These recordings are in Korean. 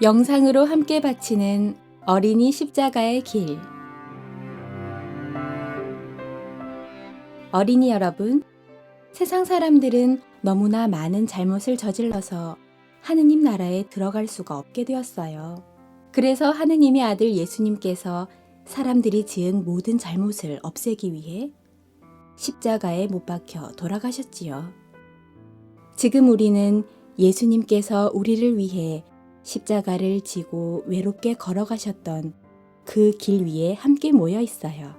영상으로 함께 바치는 어린이 십자가의 길. 어린이 여러분, 세상 사람들은 너무나 많은 잘못을 저질러서 하느님 나라에 들어갈 수가 없게 되었어요. 그래서 하느님의 아들 예수님께서 사람들이 지은 모든 잘못을 없애기 위해 십자가에 못 박혀 돌아가셨지요. 지금 우리는 예수님께서 우리를 위해 십자가를 지고 외롭게 걸어가셨던 그 길 위에 함께 모여 있어요.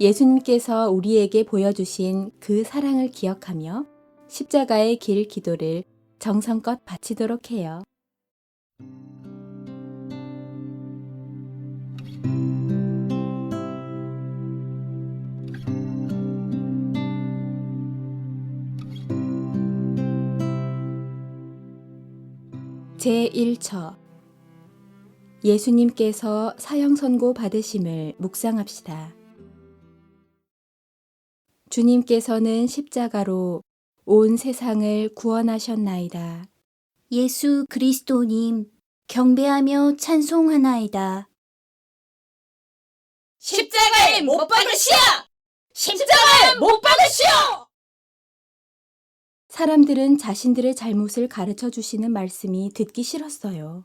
예수님께서 우리에게 보여주신 그 사랑을 기억하며 십자가의 길 기도를 정성껏 바치도록 해요. 제1처 예수님께서 사형 선고 받으심을 묵상합시다. 주님께서는 십자가로 온 세상을 구원하셨나이다. 예수 그리스도님, 경배하며 찬송하나이다. 십자가에 못 박으시오! 십자가에 못 박으시오! 사람들은 자신들의 잘못을 가르쳐 주시는 말씀이 듣기 싫었어요.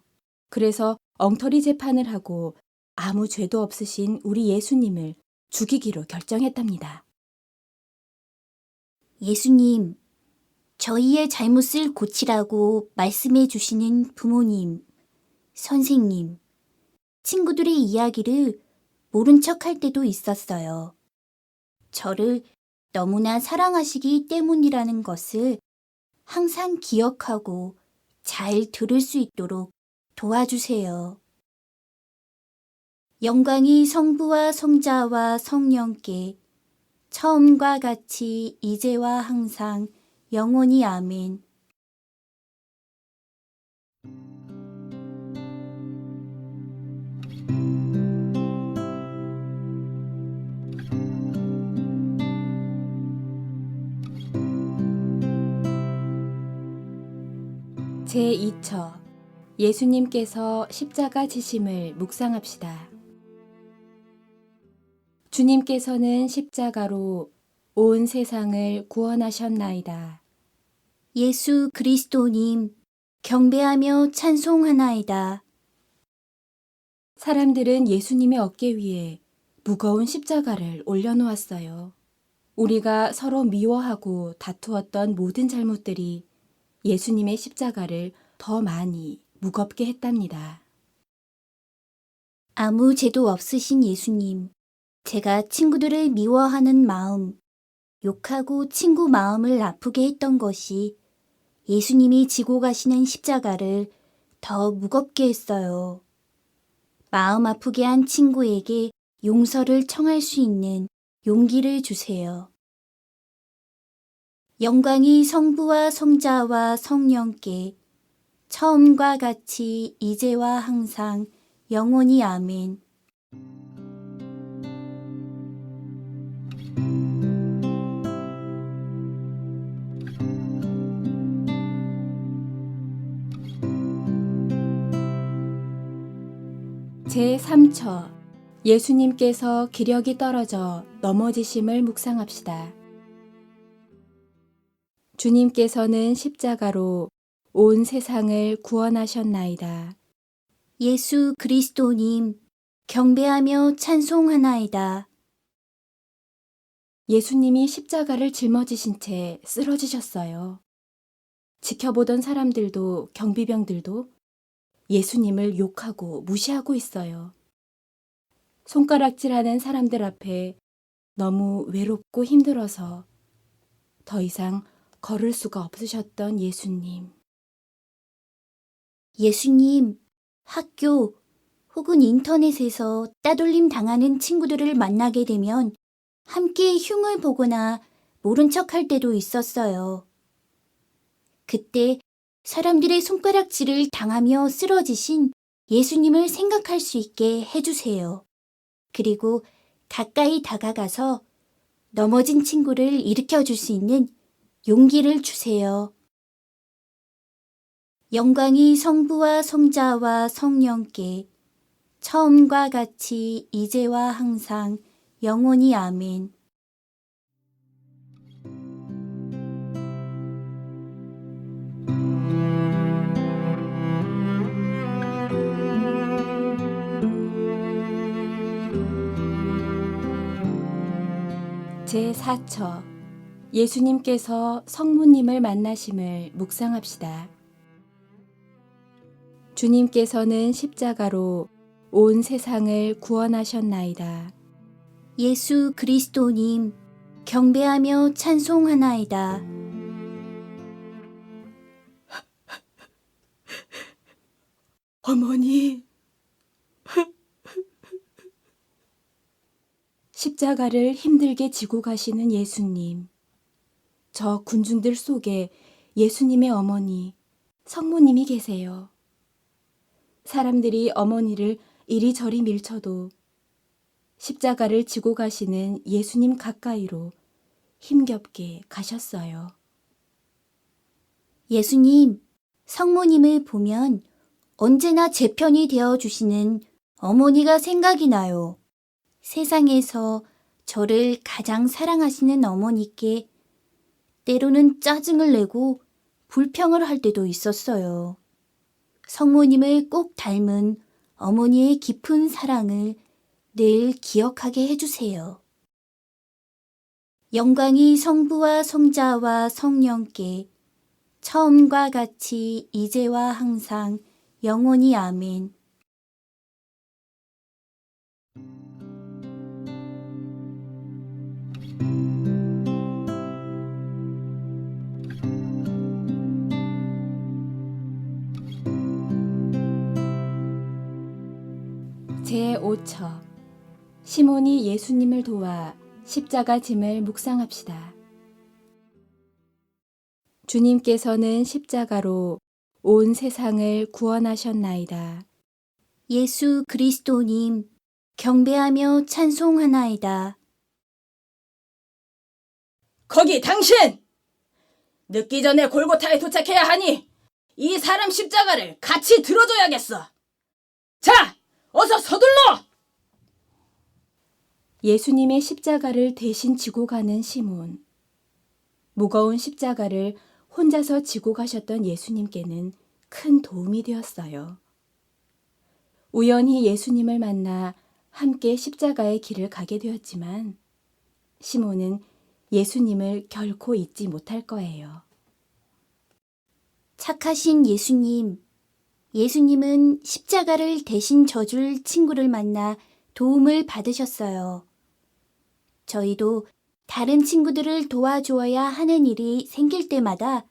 그래서 엉터리 재판을 하고 아무 죄도 없으신 우리 예수님을 죽이기로 결정했답니다. 예수님, 저희의 잘못을 고치라고 말씀해 주시는 부모님, 선생님, 친구들의 이야기를 모른 척 할 때도 있었어요. 저를 너무나 사랑하시기 때문이라는 것을 항상 기억하고 잘 들을 수 있도록 도와주세요. 영광이 성부와 성자와 성령께 처음과 같이 이제와 항상 영원히 아멘. 제2처 예수님께서 십자가 지심을 묵상합시다. 주님께서는 십자가로 온 세상을 구원하셨나이다. 예수 그리스도님, 경배하며 찬송하나이다. 사람들은 예수님의 어깨 위에 무거운 십자가를 올려놓았어요. 우리가 서로 미워하고 다투었던 모든 잘못들이 예수님의 십자가를 더 많이 무겁게 했답니다. 아무 죄도 없으신 예수님, 제가 친구들을 미워하는 마음, 욕하고 친구 마음을 아프게 했던 것이 예수님이 지고 가시는 십자가를 더 무겁게 했어요. 마음 아프게 한 친구에게 용서를 청할 수 있는 용기를 주세요. 영광이 성부와 성자와 성령께 처음과 같이 이제와 항상 영원히 아멘. 제3처 예수님께서 기력이 떨어져 넘어지심을 묵상합시다. 주님께서는 십자가로 온 세상을 구원하셨나이다. 예수 그리스도님, 경배하며 찬송하나이다. 예수님이 십자가를 짊어지신 채 쓰러지셨어요. 지켜보던 사람들도 경비병들도 예수님을 욕하고 무시하고 있어요. 손가락질하는 사람들 앞에 너무 외롭고 힘들어서 더 이상 걸을 수가 없으셨던 예수님. 예수님, 학교 혹은 인터넷에서 따돌림 당하는 친구들을 만나게 되면 함께 흉을 보거나 모른 척할 때도 있었어요. 그때 사람들의 손가락질을 당하며 쓰러지신 예수님을 생각할 수 있게 해주세요. 그리고 가까이 다가가서 넘어진 친구를 일으켜 줄 수 있는 용기를 주세요. 영광이 성부와 성자와 성령께 처음과 같이 이제와 항상 영원히 아멘. 제4처 예수님께서 성모님을 만나심을 묵상합시다. 주님께서는 십자가로 온 세상을 구원하셨나이다. 예수 그리스도님, 경배하며 찬송하나이다. 어머니. 십자가를 힘들게 지고 가시는 예수님. 저 군중들 속에 예수님의 어머니, 성모님이 계세요. 사람들이 어머니를 이리저리 밀쳐도 십자가를 지고 가시는 예수님 가까이로 힘겹게 가셨어요. 예수님, 성모님을 보면 언제나 제 편이 되어 주시는 어머니가 생각이 나요. 세상에서 저를 가장 사랑하시는 어머니께 때로는 짜증을 내고 불평을 할 때도 있었어요. 성모님을 꼭 닮은 어머니의 깊은 사랑을 늘 기억하게 해주세요. 영광이 성부와 성자와 성령께 처음과 같이 이제와 항상 영원히 아멘. 제5처 시몬이 예수님을 도와 십자가 짐을 묵상합시다. 주님께서는 십자가로 온 세상을 구원하셨나이다. 예수 그리스도님, 경배하며 찬송하나이다. 거기 당신! 늦기 전에 골고타에 도착해야 하니 이 사람 십자가를 같이 들어줘야겠어. 자, 어서 서둘러! 예수님의 십자가를 대신 지고 가는 시몬. 무거운 십자가를 혼자서 지고 가셨던 예수님께는 큰 도움이 되었어요. 우연히 예수님을 만나 함께 십자가의 길을 가게 되었지만 시몬은 예수님을 결코 잊지 못할 거예요. 착하신 예수님, 예수님은 십자가를 대신 져줄 친구를 만나 도움을 받으셨어요. 저희도 다른 친구들을 도와주어야 하는 일이 생길 때마다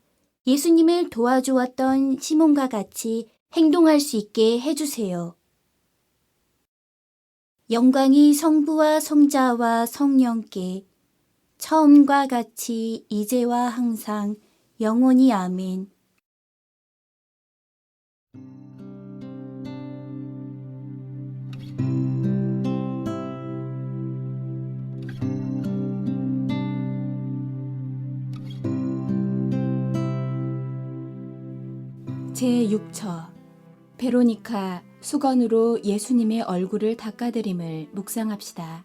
예수님을 도와주었던 시몬과 같이 행동할 수 있게 해주세요. 영광이 성부와 성자와 성령께 처음과 같이 이제와 항상 영원히 아멘. 제6처 베로니카 수건으로 예수님의 얼굴을 닦아드림을 묵상합시다.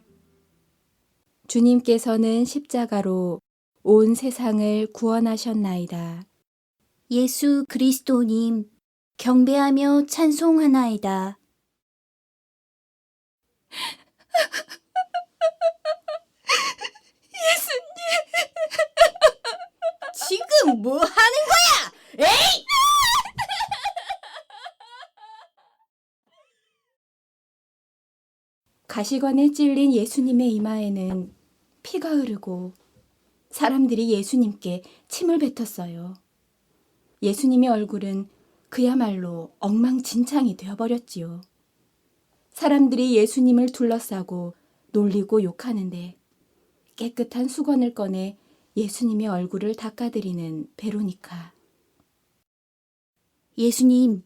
주님께서는 십자가로 온 세상을 구원하셨나이다. 예수 그리스도님, 경배하며 찬송하나이다. 지금 뭐 하는 거야? 에이! 가시관에 찔린 예수님의 이마에는 피가 흐르고 사람들이 예수님께 침을 뱉었어요. 예수님의 얼굴은 그야말로 엉망진창이 되어버렸지요. 사람들이 예수님을 둘러싸고 놀리고 욕하는데 깨끗한 수건을 꺼내 예수님의 얼굴을 닦아드리는 베로니카. 예수님,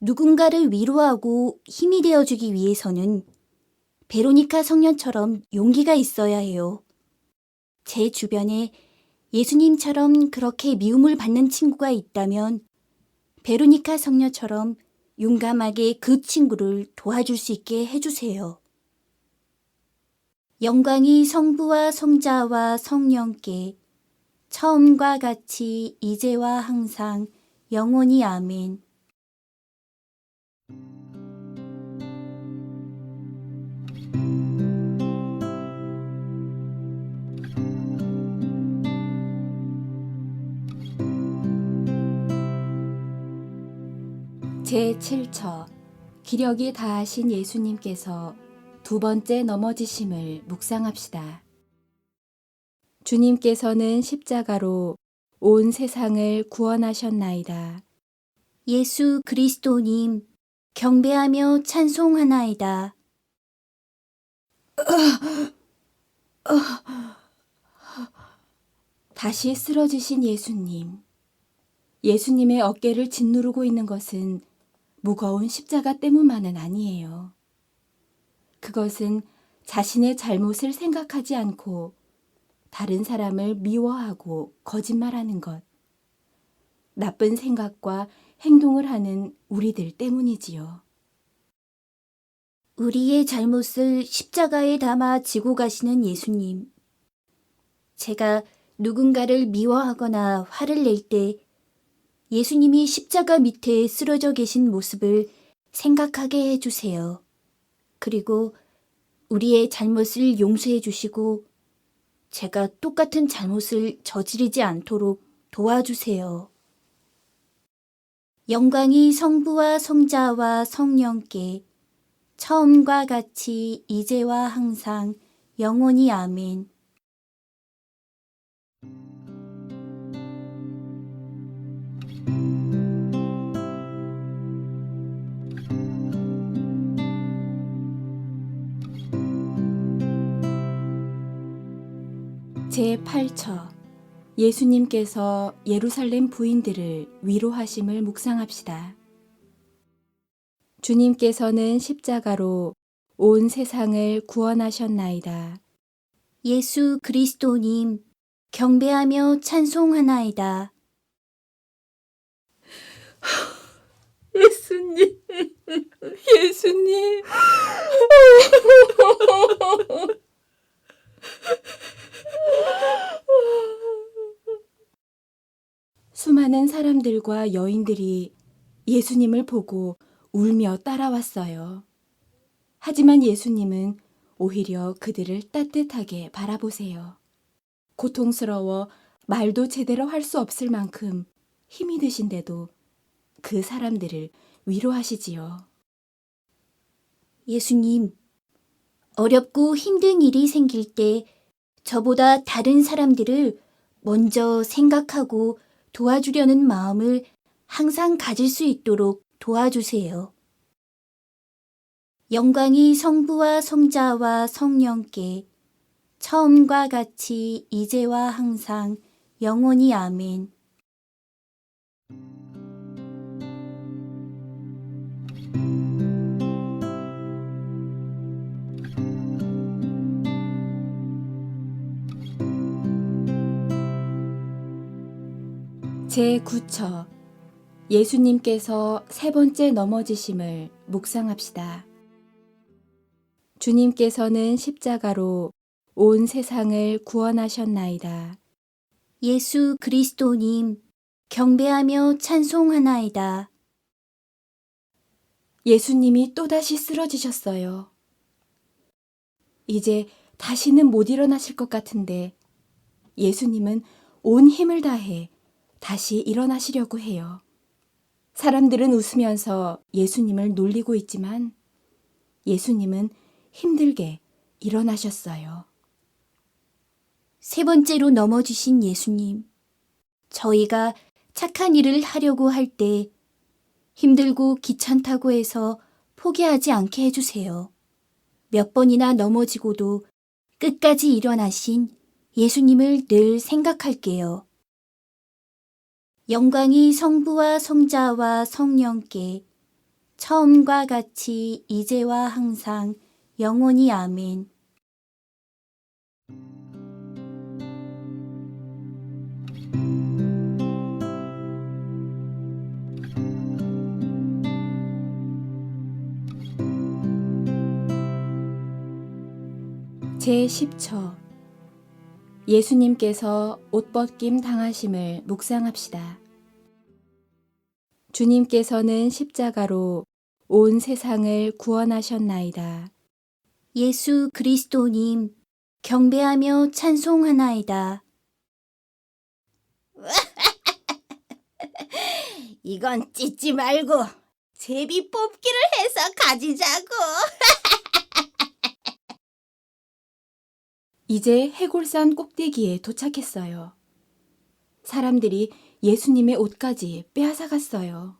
누군가를 위로하고 힘이 되어주기 위해서는 베로니카 성년처럼 용기가 있어야 해요. 제 주변에 예수님처럼 그렇게 미움을 받는 친구가 있다면 베로니카 성녀처럼 용감하게 그 친구를 도와줄 수 있게 해주세요. 영광이 성부와 성자와 성령께 처음과 같이 이제와 항상 영원히 아멘. 제7처 기력이 다하신 예수님께서 두 번째 넘어지심을 묵상합시다. 주님께서는 십자가로 온 세상을 구원하셨나이다. 예수 그리스도님, 경배하며 찬송하나이다. 다시 쓰러지신 예수님. 예수님의 어깨를 짓누르고 있는 것은 무거운 십자가 때문만은 아니에요. 그것은 자신의 잘못을 생각하지 않고 다른 사람을 미워하고 거짓말하는 것, 나쁜 생각과 행동을 하는 우리들 때문이지요. 우리의 잘못을 십자가에 담아 지고 가시는 예수님. 제가 누군가를 미워하거나 화를 낼 때 예수님이 십자가 밑에 쓰러져 계신 모습을 생각하게 해주세요. 그리고 우리의 잘못을 용서해 주시고 제가 똑같은 잘못을 저지르지 않도록 도와주세요. 영광이 성부와 성자와 성령께 처음과 같이 이제와 항상 영원히 아멘. 제8처 예수님께서 예루살렘 부인들을 위로하심을 묵상합시다. 주님께서는 십자가로 온 세상을 구원하셨나이다. 예수 그리스도님, 경배하며 찬송하나이다. 예수님, 예수님. 수많은 사람들과 여인들이 예수님을 보고 울며 따라왔어요. 하지만 예수님은 오히려 그들을 따뜻하게 바라보세요. 고통스러워 말도 제대로 할 수 없을 만큼 힘이 드신데도 그 사람들을 위로하시지요. 예수님, 어렵고 힘든 일이 생길 때 저보다 다른 사람들을 먼저 생각하고 도와주려는 마음을 항상 가질 수 있도록 도와주세요. 영광이 성부와 성자와 성령께 처음과 같이 이제와 항상 영원히 아멘. 제9처 예수님께서 세 번째 넘어지심을 묵상합시다. 주님께서는 십자가로 온 세상을 구원하셨나이다. 예수 그리스도님, 경배하며 찬송하나이다. 예수님이 또다시 쓰러지셨어요. 이제 다시는 못 일어나실 것 같은데 예수님은 온 힘을 다해 다시 일어나시려고 해요. 사람들은 웃으면서 예수님을 놀리고 있지만 예수님은 힘들게 일어나셨어요. 세 번째로 넘어지신 예수님. 저희가 착한 일을 하려고 할 때 힘들고 귀찮다고 해서 포기하지 않게 해주세요. 몇 번이나 넘어지고도 끝까지 일어나신 예수님을 늘 생각할게요. 영광이 성부와 성자와 성령께 처음과 같이 이제와 항상 영원히 아멘. 제10처 예수님께서 옷벗김 당하심을 묵상합시다. 주님께서는 십자가로 온 세상을 구원하셨나이다. 예수 그리스도님, 경배하며 찬송하나이다. 이건 찢지 말고 제비 뽑기를 해서 가지자고. 이제 해골산 꼭대기에 도착했어요. 사람들이 예수님의 옷까지 빼앗아 갔어요.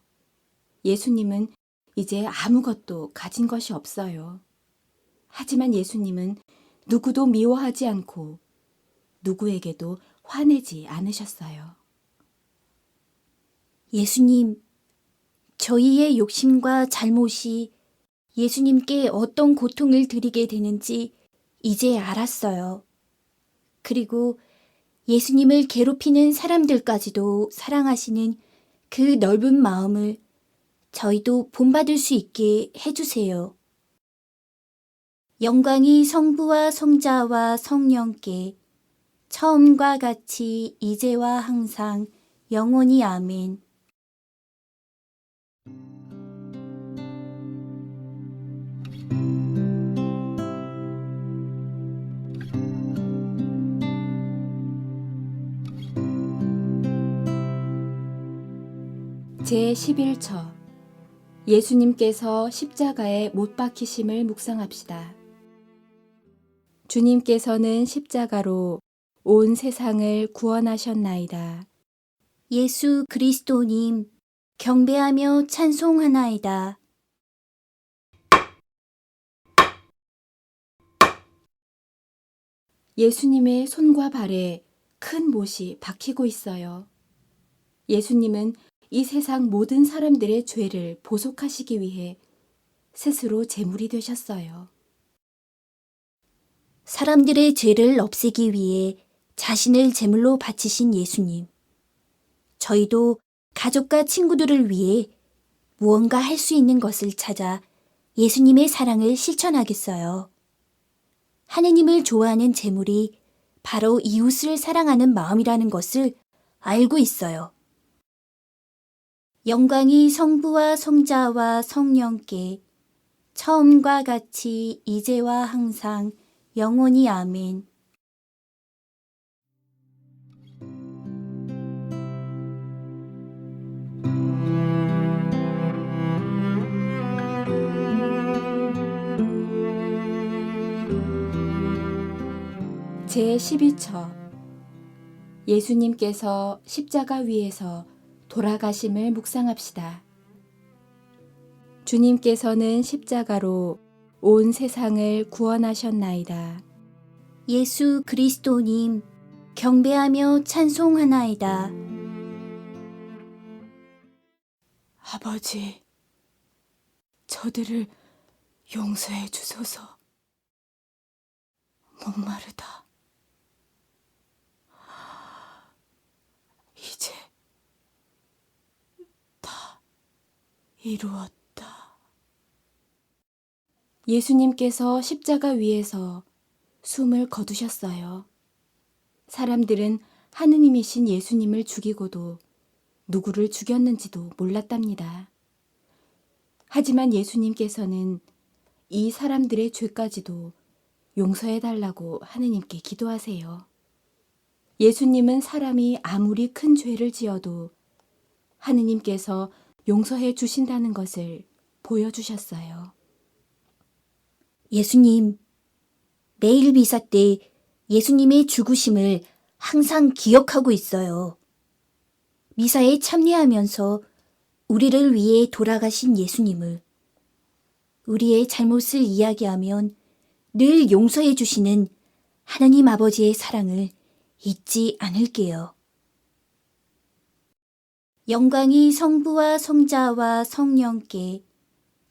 예수님은 이제 아무것도 가진 것이 없어요. 하지만 예수님은 누구도 미워하지 않고 누구에게도 화내지 않으셨어요. 예수님, 저희의 욕심과 잘못이 예수님께 어떤 고통을 드리게 되는지 이제 알았어요. 그리고 예수님을 괴롭히는 사람들까지도 사랑하시는 그 넓은 마음을 저희도 본받을 수 있게 해주세요. 영광이 성부와 성자와 성령께 처음과 같이 이제와 항상 영원히 아멘. 제 11처 예수님께서 십자가에 못 박히심을 묵상합시다. 주님께서는 십자가로 온 세상을 구원하셨나이다. 예수 그리스도님, 경배하며 찬송하나이다. 예수님의 손과 발에 큰 못이 박히고 있어요. 예수님은 이 세상 모든 사람들의 죄를 보속하시기 위해 스스로 제물이 되셨어요. 사람들의 죄를 없애기 위해 자신을 제물로 바치신 예수님. 저희도 가족과 친구들을 위해 무언가 할 수 있는 것을 찾아 예수님의 사랑을 실천하겠어요. 하느님을 좋아하는 제물이 바로 이웃을 사랑하는 마음이라는 것을 알고 있어요. 영광이 성부와 성자와 성령께 처음과 같이 이제와 항상 영원히 아멘. 제 12처 예수님께서 십자가 위에서 돌아가심을 묵상합시다. 주님께서는 십자가로 온 세상을 구원하셨나이다. 예수 그리스도님, 경배하며 찬송하나이다. 아버지, 저들을 용서해 주소서. 목마르다. 이제 다 이루었다. 예수님께서 십자가 위에서 숨을 거두셨어요. 사람들은 하느님이신 예수님을 죽이고도 누구를 죽였는지도 몰랐답니다. 하지만 예수님께서는 이 사람들의 죄까지도 용서해 달라고 하느님께 기도하세요. 예수님은 사람이 아무리 큰 죄를 지어도 하느님께서 용서해 주신다는 것을 보여주셨어요. 예수님, 내일 미사 때 예수님의 죽으심을 항상 기억하고 있어요. 미사에 참여하면서 우리를 위해 돌아가신 예수님을 우리의 잘못을 이야기하면 늘 용서해 주시는 하나님 아버지의 사랑을 잊지 않을게요. 영광이 성부와 성자와 성령께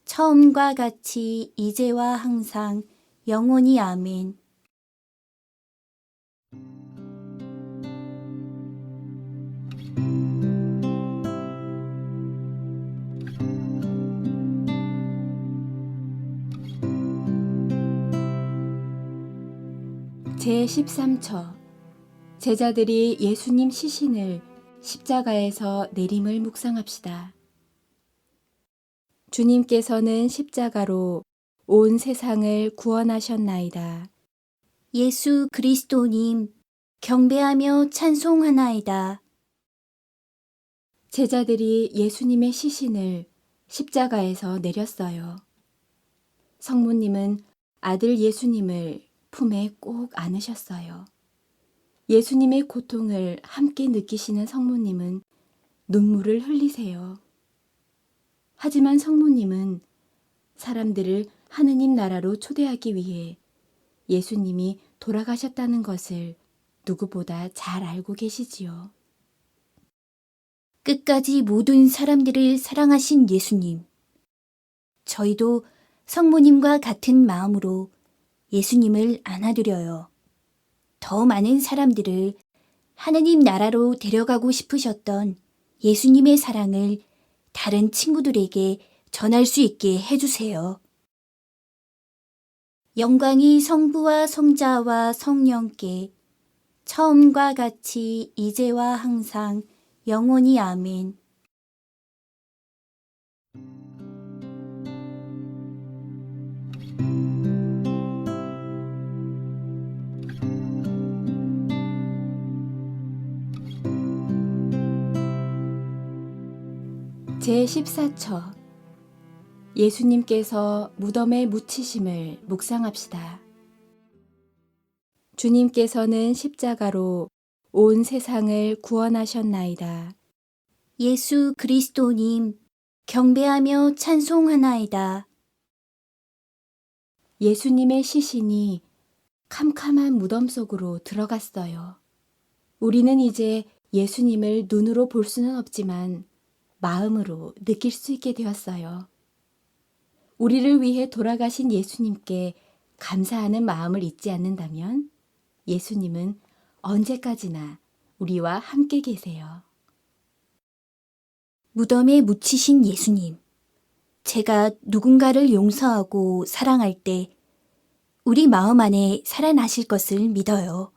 처음과 같이 이제와 항상 영원히 아멘. 제 13처 제자들이 예수님 시신을 십자가에서 내림을 묵상합시다. 주님께서는 십자가로 온 세상을 구원하셨나이다. 예수 그리스도님, 경배하며 찬송하나이다. 제자들이 예수님의 시신을 십자가에서 내렸어요. 성모님은 아들 예수님을 품에 꼭 안으셨어요. 예수님의 고통을 함께 느끼시는 성모님은 눈물을 흘리세요. 하지만 성모님은 사람들을 하느님 나라로 초대하기 위해 예수님이 돌아가셨다는 것을 누구보다 잘 알고 계시지요. 끝까지 모든 사람들을 사랑하신 예수님. 저희도 성모님과 같은 마음으로 예수님을 안아드려요. 더 많은 사람들을 하느님 나라로 데려가고 싶으셨던 예수님의 사랑을 다른 친구들에게 전할 수 있게 해주세요. 영광이 성부와 성자와 성령께 처음과 같이 이제와 항상 영원히 아멘. 제14처 예수님께서 무덤에 묻히심을 묵상합시다. 주님께서는 십자가로 온 세상을 구원하셨나이다. 예수 그리스도님, 경배하며 찬송하나이다. 예수님의 시신이 캄캄한 무덤 속으로 들어갔어요. 우리는 이제 예수님을 눈으로 볼 수는 없지만 마음으로 느낄 수 있게 되었어요. 우리를 위해 돌아가신 예수님께 감사하는 마음을 잊지 않는다면 예수님은 언제까지나 우리와 함께 계세요. 무덤에 묻히신 예수님. 제가 누군가를 용서하고 사랑할 때 우리 마음 안에 살아나실 것을 믿어요.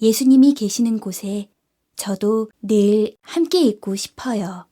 예수님이 계시는 곳에 저도 늘 함께 있고 싶어요.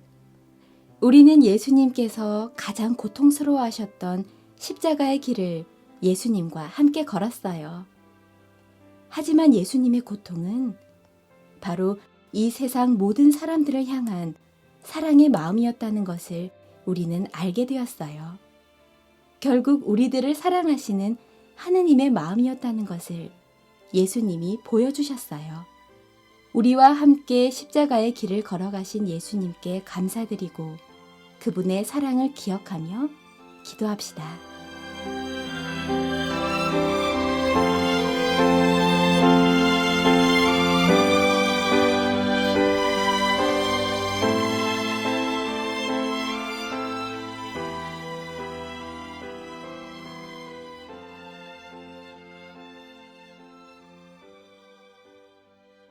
우리는 예수님께서 가장 고통스러워 하셨던 십자가의 길을 예수님과 함께 걸었어요. 하지만 예수님의 고통은 바로 이 세상 모든 사람들을 향한 사랑의 마음이었다는 것을 우리는 알게 되었어요. 결국 우리들을 사랑하시는 하느님의 마음이었다는 것을 예수님이 보여주셨어요. 우리와 함께 십자가의 길을 걸어가신 예수님께 감사드리고 그분의 사랑을 기억하며 기도합시다.